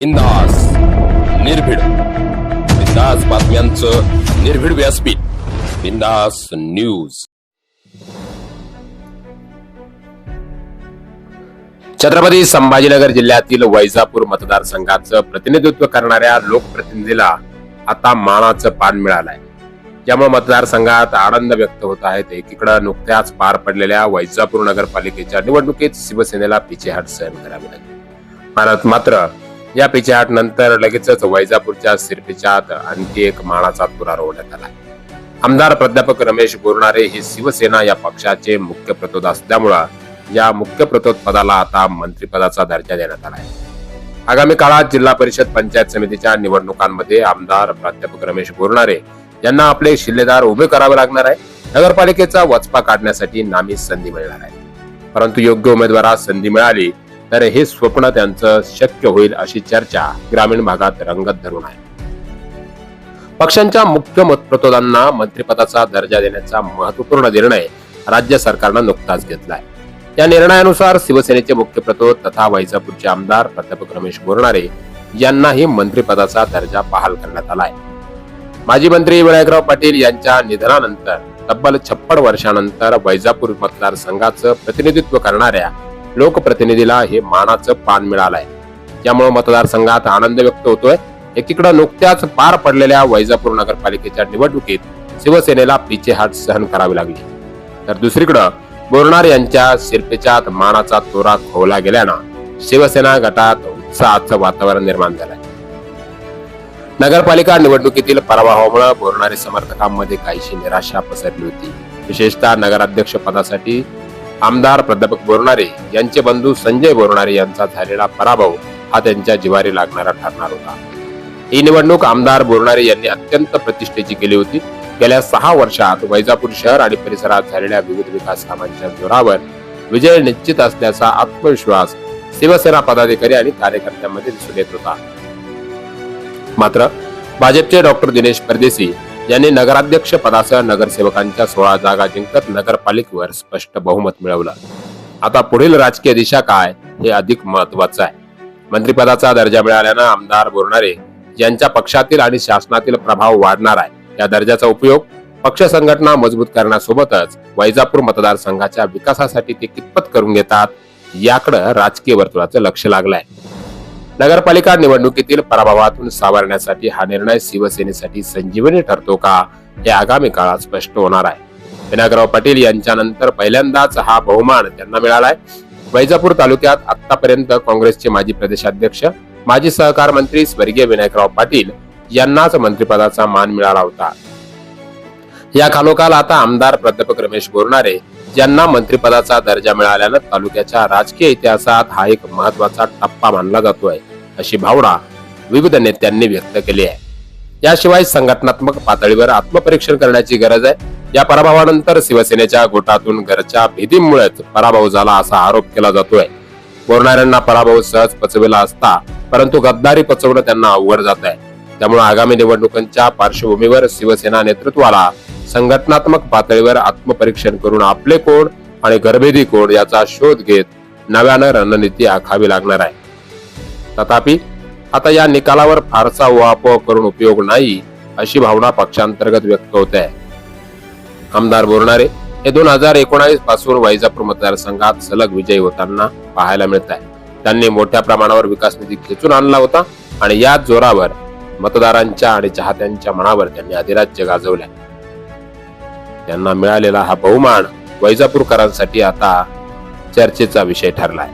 बिंदास निर्भीड. बिंदास बातम्यांचं निर्भीड व्यासपीठ. बिंदास न्यूज. छत्रपती संभाजीनगर जिल्ह्यातील वैजापूर मतदारसंघाचं प्रतिनिधित्व करणाऱ्या लोकप्रतिनिधीला आता मानाचं पान मिळालंय. त्यामुळे मतदारसंघात आनंद व्यक्त होत आहेत एकीकडे नुकत्याच पार पडलेल्या वैजापूर नगरपालिकेच्या निवडणुकीत शिवसेनेला पिछेहाट सहन करावी लागली. भारत मात्र या पिछेहाट नंतर लगेचच वैजापूरच्या सिरपिच्यात आणखी एक मानाचा तुरा रोवण्यात आला. आमदार प्राध्यापक रमेश बोरणारे हे शिवसेना या पक्षाचे मुख्य प्रतोद असल्यामुळं या मुख्य प्रतोद पदाला आता मंत्रिपदाचा दर्जा देण्यात आला आहे. आगामी काळात जिल्हा परिषद पंचायत समितीच्या निवडणुकांमध्ये आमदार प्राध्यापक रमेश बोरणारे यांना आपले शिल्लेदार उभे करावे लागणार आहे. नगरपालिकेचा वचपा काढण्यासाठी नामी संधी मिळणार आहे. परंतु योग्य उमेदवारास संधी मिळाली तर हे स्वप्न त्यांचं शक्य होईल अशी चर्चा ग्रामीण भागात रंगत धरून आहे. पक्षांच्या मुख्य मतप्रतोदांना मंत्रिपदाचा दर्जा देण्याचा महत्त्वपूर्ण निर्णय राज्य सरकारनं नुकताच घेतलाय. या निर्णयानुसार शिवसेनेचे मुख्य प्रतोद तथा वैजापूरचे आमदार प्राध्यापक रमेश बोरणारे यांनाही मंत्रिपदाचा दर्जा बहाल करण्यात आलाय. माजी मंत्री विनायकराव पाटील यांच्या निधनानंतर तब्बल छप्पन वर्षानंतर वैजापूर मतदारसंघाचं प्रतिनिधित्व करणाऱ्या लोकप्रतिनिधीला हे मानाचं पान मिळालंय. त्यामुळे मतदारसंघात आनंद व्यक्त होतोय. एकीकडे नुकत्याच पार पडलेल्या वैजापूर नगरपालिकेच्या निवडणुकीत शिवसेनेला पिछेहाट सहन करावी लागली. तर दुसरीकडं बोरणार यांच्या शिरपेच्यात मानाचा तोरा खोवला गेल्यानं शिवसेना गटात उत्साहाचं वातावरण निर्माण झालंय. नगरपालिका निवडणुकीतील पराभवामुळे बोरणारे समर्थकांमध्ये काहीशी निराशा पसरली होती. विशेषतः नगराध्यक्ष पदासाठी आमदार प्राध्यापक बोरणारे यांचे बंधू संजय बोरणारे यांचा झालेला पराभव हा त्यांच्या जिवारी लागणारा ठरणार होता. ही निवडणूक आमदार बोरणारे यांनी अत्यंत प्रतिष्ठेची केली होती. गेल्या सहा वर्षात वैजापूर शहर आणि परिसरात झालेल्या विविध विकास कामांच्या जोरावर विजय निश्चित असल्याचा आत्मविश्वास शिवसेना पदाधिकारी आणि कार्यकर्त्यांमध्ये दिसून येत होता. मात्र भाजपचे डॉक्टर दिनेश परदेशी यांनी नगराध्यक्ष पदासह नगरसेवकांच्या सोळा जागा जिंकत नगरपालिकेवर स्पष्ट बहुमत मिळवलं. आता पुढील राजकीय दिशा काय हे अधिक महत्वाचं आहे. मंत्रिपदाचा दर्जा मिळाल्यानं आमदार बोरणारे यांच्या पक्षातील आणि शासनातील प्रभाव वाढणार आहे. या दर्जाचा उपयोग पक्ष संघटना मजबूत करण्यासोबतच वैजापूर मतदारसंघाच्या विकासासाठी ते कितपत करून घेतात याकडे राजकीय वर्तुळाचं लक्ष लागलंय. नगरपालिका निवडणुकीतील पराभवातून सावरण्यासाठी हा निर्णय शिवसेनेसाठी संजीवनी ठरतो का हे आगामी काळात स्पष्ट होणार आहे. विनायकराव पाटील यांच्यानंतर पहिल्यांदाच हा बहुमान त्यांना मिळालाय. वैजापूर तालुक्यात आतापर्यंत काँग्रेसचे माजी प्रदेशाध्यक्ष माजी सहकार मंत्री स्वर्गीय विनायकराव पाटील यांनाच मंत्रिपदाचा मान मिळाला होता. या खालोखाल आता आमदार प्राध्यापक रमेश बोरणारे ज्यांना मंत्रिपदाचा दर्जा मिळाल्यानं तालुक्याच्या राजकीय इतिहासात हा एक महत्त्वाचा टप्पा मानला जातोय. अशी भावना विविध नेत्यांनी व्यक्त केली आहे. याशिवाय संघटनात्मक पातळीवर आत्मपरीक्षण करण्याची गरज आहे. या पराभवानंतर शिवसेनेच्या गोटातून घरच्या भीतीमुळेच पराभव झाला असा आरोप केला जातोय. बोरणाऱ्यांना पराभव सहज पचविला असता परंतु गद्दारी पचवणं त्यांना अवघड जात आहे. त्यामुळे आगामी निवडणुकांच्या पार्श्वभूमीवर शिवसेना नेतृत्वाला संघटनात्मक पातळीवर आत्मपरीक्षण करून आपले कोण आणि गरभेदी कोण याचा शोध घेत नव्यानं रणनीती आखावी लागणार आहे. तथापि आता या निकालावर फारसा उहापोह करून उपयोग नाही अशी भावना पक्षांतर्गत व्यक्त होत आहे. आमदार बोरणारे हे दोन हजार एकोणावीसपासून वैजापूर मतदारसंघात सलग विजयी होताना पाहायला मिळत आहे. त्यांनी मोठ्या प्रमाणावर विकास निधी खेचून आणला होता आणि याच जोरावर मतदारांच्या आणि चाहत्यांच्या मनावर त्यांनी अधिराज्य गाजवले त्यांना मिळालेला हा बहुमान वैजापूरकरांसाठी आता चर्चेचा विषय ठरलाय.